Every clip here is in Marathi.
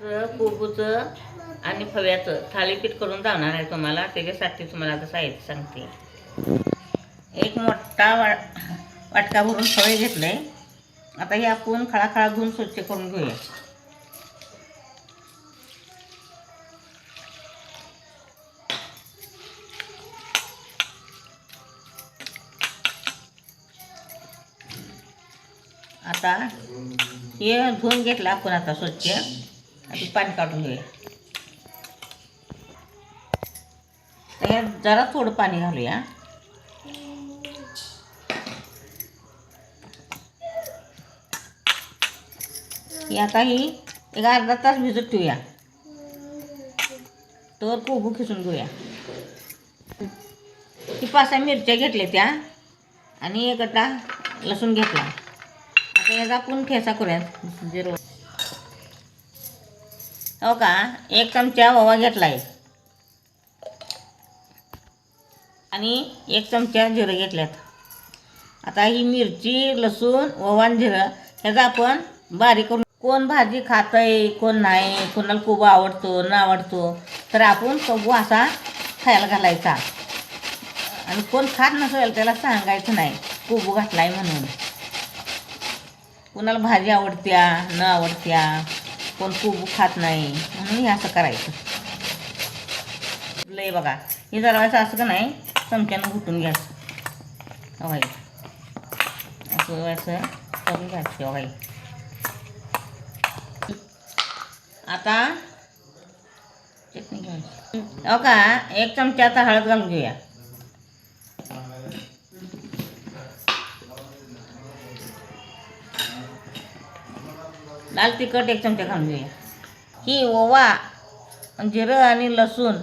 कोबूचं आणि फव्याचं थालीपीठ करून जाणार आहे तुम्हाला. त्याच्यासाठी तुम्हाला आता साहित्य सांगते. एक मोठा वा वाटका भरून फळे घेतलं आहे आता हे आपण खळाखळा धुवून स्वच्छ करून घेऊया. आता हे धुवून घेतलं आपण आता स्वच्छ. आणि पाणी काढून घेऊया. त्याच्यात जरा थोडं पाणी घालूया. ही आता ही एक अर्धा तास भिजत ठेवूया. तर कोबू खिसून घेऊया. ती पाच सहा मिरच्या घेतल्या त्या आणि एक गड्डा लसूण घेतला. आता याचा आपण ठेसा करूया. जिरो हो का? एक चमचा ओवा घेतला आहे आणि एक चमचा जिरं घेतल्यात. आता ही मिरची लसूण ओवान आणि जिरं ह्याचा आपण बारीक करून कोण भाजी खातंय कोण नाही कोणाला खूप आवडतो न आवडतो तर आपण कोबू असा खायला घालायचा. आणि कोण खात नसेल त्याला सांगायचं नाही. कोबू आहे म्हणून. कुणाला भाजी आवडत्या न आवडत्या कोण खूप खात नाही. म्हणून हे असं करायचं. लय बघा. हे जरावायचं असं असं का नाही चमच्यानं घुटून घ्यायचं हवाई असं असं करून घ्यायचं हवाई आता चटणी घ्यायची. हो का? एक चमचा आता हळद घालून घेऊया. लाल तिखट एक चमचा घालून घेऊया. ही ओवा जिरं आणि लसूण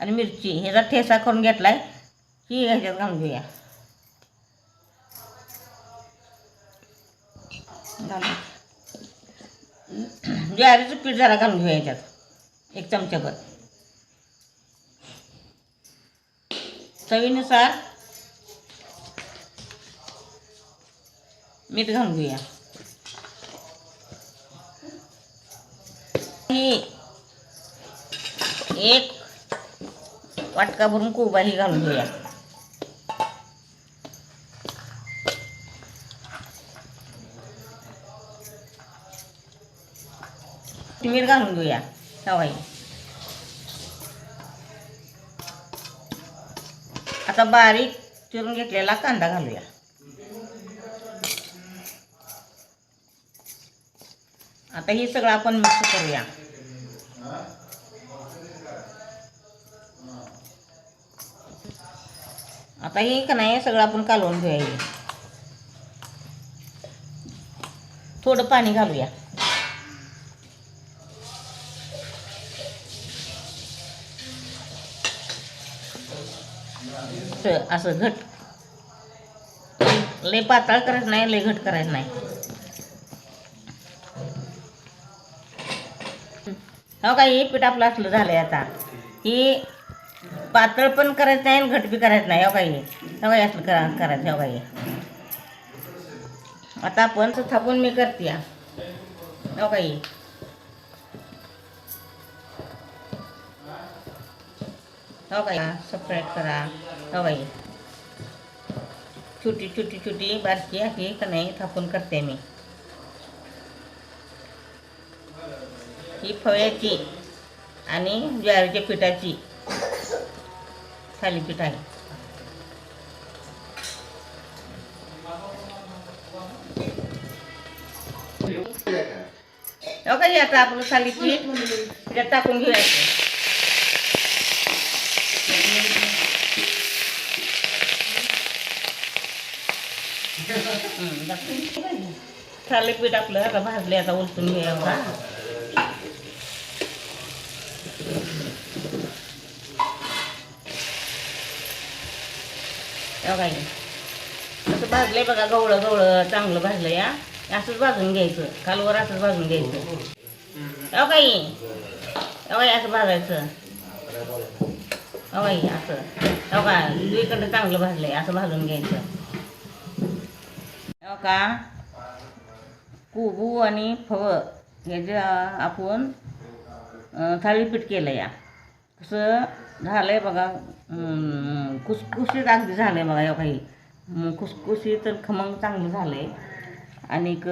आणि मिरची ह्याचा ठेसा करून घेतला आहे ही ह्याच्यात घालून घेऊया. घालून ज्वारीचं पीठ जरा घालून घेऊया ह्याच्यात. एक चमचाभर. चवीनुसार मीठ घालून घेऊया. आणि एक वाटका भरून कोबा ही घालून घेऊया. मीठ घालून घेऊया सवाई. आता बारीक चिरून घेतलेला कांदा घालूया. आता हे सगळं आपण मिक्स करूया. आता हे का नाही सगळं आपण कालवून घेऊया हे. थोडं पाणी घालूया. असं- असं घट. लय पातळ करायचं नाही लय घट करायचं नाही. हो का हे पीठ आपलं असलं झालंय आता. ही पातळ पण करायचं नाही आणि घट बी करायचं नाही हो काही हे? हो असलं करा करायचं हो काही आता आपण तर थापून मी करते या. हो काही हो? का सबस्क्राईब हो करा हो काही छोटी छोटी छोटी बारकी आहे का नाही थापून करते मी. ही फव्याची आणि ज्वारीच्या पिठाची. थालीपीठ आहे. हो का हे आता आपलं थालीपीठ त्याच्यात टाकून घ्यायचं थालीपीठ आपलं आता भाजले आता उलटून घ्यावं का बघा असं भाजलंय बघा गवळं गवळं चांगलं भाजलं या असंच भाजून घ्यायचं. कालवर असंच भाजून घ्यायचं. हो काही हो असं भाजायचं. अवाई असं. हो का दुईकडं चांगलं भाजलंय असं भाजून घ्यायचं. हो का? कुबू आणि फव याच्या आपण थाळीपीठ केलं या. कसं झालं आहे बघा अं, खुसखुशीत अगदी झालं आहे बघा या काही खुसखुशीत तर खमंग चांगलं झालं आहे आणि क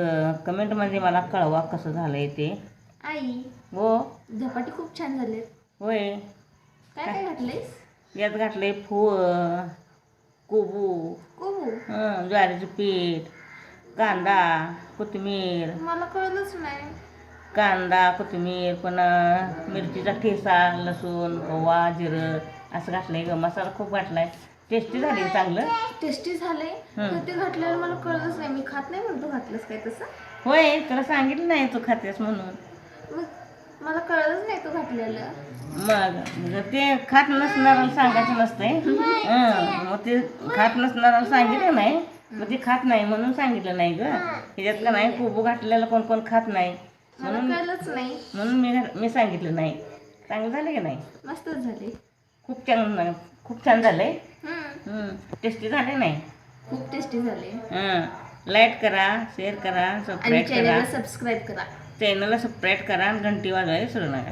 कमेंटमध्ये मला कळवा कसं झालं आहे ते. आई हो? धपाटे खूप छान झालेत होय. काय काय घातलेस यात घातले फूळ कोबू. कोबू? हं, ज्वारीचं पीठ कांदा कोथिंबीर. मला कळलंच नाही. कांदा कोथिंबीर पुन्हा मिरचीचा ठेसा लसूण ओवा जिरं. असं घातलंय ग. मसाला खूप घातलाय. टेस्टी झाली चांगलं. टेस्टी झाले तर ते घातल्यावर मला कळलंच नाही. मी खात नाही म्हणतो घातलंस काय तसं? होय तुला सांगितलं नाही तू खातेस म्हणून. मग मला कळलंच नाही तू घातलेलं. मग ते खात नसणाऱ्याला सांगायचं नसतंय हं, मग ते खात नसणाऱ्याला सांगितलं नाही मग ते खात नाही म्हणून सांगितलं नाही ग. त्याच्यात का नाही कोबू घातलेलं कोण कोण खात नाही. मला कळलंच नाही. म्हणून मी मी सांगितलं नाही. चांगलं झालं की नाही? मस्तच झाले खूप छान खूप छान झालंय. टेस्टी झाले नाही? खूप टेस्टी झाले हं. लाईक करा शेअर करा सबस्क्राईब करा. चॅनलला सबस्क्राईब करा चॅनलला सबस्क्राईब करा आणि घंटी वाजवायला विसरू नका.